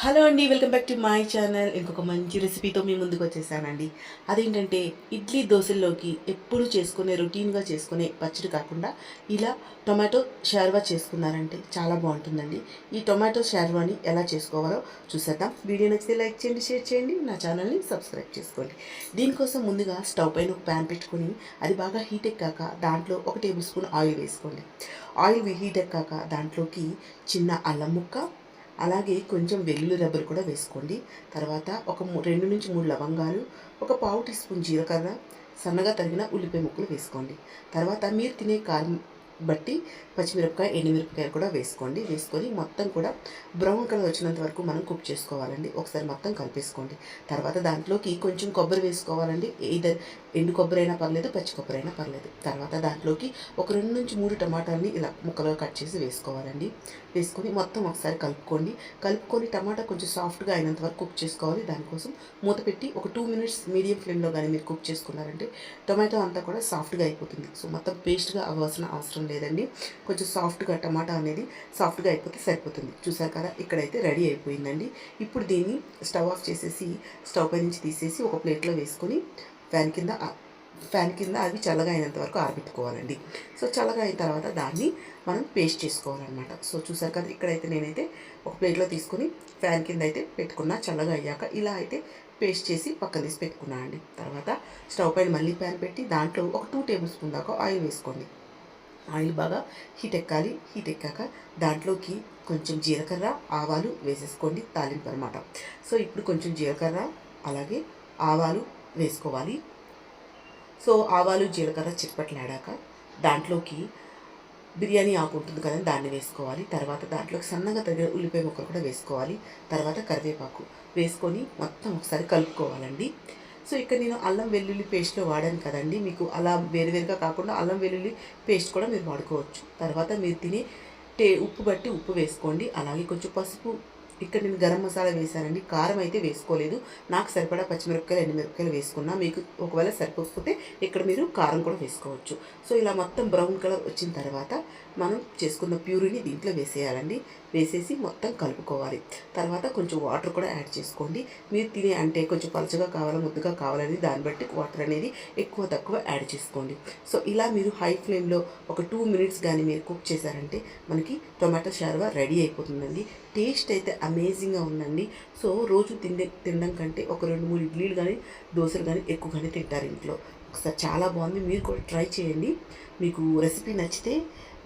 Hello అండి welcome back to my channel. ఇంకొక మంచి రెసిపీతో మీ ముందుకు వచ్చేసానండి. అదేంటంటే ఇడ్లీ దోశల్లోకి ఎప్పుడు చేసుకునే రొటీన్గా చేసుకునే పచ్చడి కాకుండా ఇలా టొమాటో షార్వా చేసుకున్నారంటే చాలా బాగుంటుందండి. ఈ టొమాటో షార్వాని ఎలా చేసుకోవాలో చూసేద్దాం. వీడియో నచ్చితే లైక్ చేయండి షేర్ చేయండి నా ఛానల్ని సబ్స్క్రైబ్ చేసుకోండి. దీనికోసం ముందుగా స్టవ్ పైన ఒక ప్యాన్ పెట్టుకొని అది బాగా హీట్ ఎక్కాక దాంట్లో ఒక టేబుల్ స్పూన్ ఆయిల్ వేసుకోండి. ఆయిల్ హీట్ ఎక్కాక దాంట్లోకి చిన్న అల్లం ముక్క అలాగే కొంచెం వెల్లుల్లి రబ్బలు కూడా వేసుకోండి. తర్వాత ఒక రెండు నుంచి మూడు లవంగాలు ఒక పావు టీ స్పూన్ జీలకర్ర సన్నగా తరిగిన ఉల్లిపాయ ముక్కలు వేసుకోండి. తర్వాత మీరు తినే కారం బట్టి పచ్చిమిరపకాయ ఎండుమిరపకాయలు కూడా వేసుకోండి. వేసుకొని మొత్తం కూడా బ్రౌన్ కలర్ వచ్చినంత వరకు మనం కుక్ చేసుకోవాలండి. ఒకసారి మొత్తం కలిపేసుకోండి. తర్వాత దాంట్లోకి కొంచెం కొబ్బరి వేసుకోవాలండి. either ఎండు కొబ్బరి అయినా పర్లేదు పచ్చి కొబ్బరి అయినా పర్లేదు. తర్వాత దాంట్లోకి ఒక రెండు నుంచి మూడు టమాటాలని ఇలా ముక్కలుగా కట్ చేసి వేసుకోవాలండి. వేసుకొని మొత్తం ఒకసారి కలుపుకోండి. కలుపుకొని టమాటా కొంచెం సాఫ్ట్గా అయినంత వరకు కుక్ చేసుకోవాలి. దానికోసం మూత పెట్టి ఒక టూ మినిట్స్ మీడియం ఫ్లేమ్లో కానీ మీరు కుక్ చేసుకున్నారంటే టొమాటో అంతా కూడా సాఫ్ట్గా అయిపోతుంది. సో మొత్తం పేస్ట్గా అవ్వాల్సిన అవసరం లేదండి. కొంచెం సాఫ్ట్గా టమాటా అనేది సాఫ్ట్గా అయిపోతే సరిపోతుంది. చూసారు కదా ఇక్కడైతే రెడీ అయిపోయిందండి. ఇప్పుడు దీన్ని స్టవ్ ఆఫ్ చేసేసి స్టవ్ పై నుంచి తీసేసి ఒక ప్లేట్లో వేసుకొని ఫ్యాన్ కింద ఫ్యాన్ కింద అవి చల్లగా అయినంత వరకు ఆరబెట్టుకోవాలండి. సో చల్లగా అయిన తర్వాత దాన్ని మనం పేస్ట్ చేసుకోవాలన్నమాట. సో చూసారు కదా ఇక్కడైతే నేనైతే ఒక ప్లేట్లో తీసుకొని ఫ్యాన్ కింద అయితే పెట్టుకున్నా చల్లగా అయ్యాక ఇలా అయితే పేస్ట్ చేసి పక్కన తీసి పెట్టుకున్నా అండి. తర్వాత స్టవ్ పైన మళ్ళీ ప్యాన్ పెట్టి దాంట్లో ఒక టూ టేబుల్ స్పూన్ దాకా ఆయిల్ వేసుకోండి. ఆయిల్ బాగా హీట్ ఎక్కాలి. హీట్ ఎక్కాక దాంట్లోకి కొంచెం జీలకర్ర ఆవాలు వేసేసుకోండి తాలింపు అనమాట సో ఇప్పుడు కొంచెం జీలకర్ర అలాగే ఆవాలు వేసుకోవాలి. సో ఆవాలు జీలకర్ర చిట్పట్లాడాక దాంట్లోకి బిర్యానీ ఆకు ఉంటుంది కదా దాన్ని వేసుకోవాలి. తర్వాత దాంట్లోకి సన్నగా తగిన ఉల్లిపాయ ముక్కలు కూడా వేసుకోవాలి. తర్వాత కరివేపాకు వేసుకొని మొత్తం ఒకసారి కలుపుకోవాలండి. సో ఇక్కడ నేను అల్లం వెల్లుల్లి పేస్ట్లో వాడాను కదండి. మీకు అలా వేరువేరుగా కాకుండా అల్లం వెల్లుల్లి పేస్ట్ కూడా మీరు వాడుకోవచ్చు. తర్వాత మీరు తినే టే ఉప్పు బట్టి ఉప్పు వేసుకోండి. అలాగే కొంచెం పసుపు ఇక్కడ నేను గరం మసాలా వేసానండి కారం అయితే వేసుకోలేదు. నాకు సరిపడా పచ్చిమిరపకాయలు ఎండుమిరపకాయలు వేసుకున్నా. మీకు ఒకవేళ సరిపోకపోతే ఇక్కడ మీరు కారం కూడా వేసుకోవచ్చు. సో ఇలా మొత్తం బ్రౌన్ కలర్ వచ్చిన తర్వాత మనం చేసుకున్న ప్యూరీని దీంట్లో వేసేయాలండి. వేసేసి మొత్తం కలుపుకోవాలి. తర్వాత కొంచెం వాటర్ కూడా యాడ్ చేసుకోండి. మీరు తినే అంటే కొంచెం పలచగా కావాలా ముద్దుగా కావాలని దాన్ని బట్టి వాటర్ అనేది ఎక్కువ తక్కువ యాడ్ చేసుకోండి. సో ఇలా మీరు హై ఫ్లేమ్లో ఒక టూ మినిట్స్ కానీ మీరు కుక్ చేశారంటే మనకి టొమాటో షార్వా రెడీ అయిపోతుందండి. టేస్ట్ అయితే అమేజింగ్గా ఉందండి. సో రోజు తిండే తినడం కంటే ఒక రెండు మూడు ఇడ్లీలు కానీ దోశలు కానీ ఎక్కువగానే తింటారు ఇంట్లో. ఒకసారి చాలా బాగుంది. మీరు కూడా ట్రై చేయండి. మీకు రెసిపీ నచ్చితే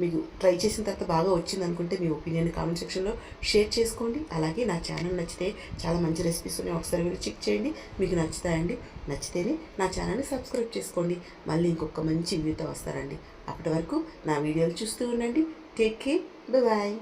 మీకు ట్రై చేసిన తర్వాత బాగా వచ్చింది అనుకుంటే మీ ఒపీనియన్ కామెంట్ సెక్షన్లో షేర్ చేసుకోండి. అలాగే నా ఛానల్ నచ్చితే చాలా మంచి రెసిపీస్ ఉన్నాయి. ఒకసారి మీరు చెక్ చేయండి. మీకు నచ్చుతాయండి. నచ్చితేనే నా ఛానల్ని సబ్స్క్రైబ్ చేసుకోండి. మళ్ళీ ఇంకొక మంచి వీడియోతో వస్తారండి అప్పటి వరకు నా వీడియోలు చూస్తూ ఉండండి. Take care. బాయ్.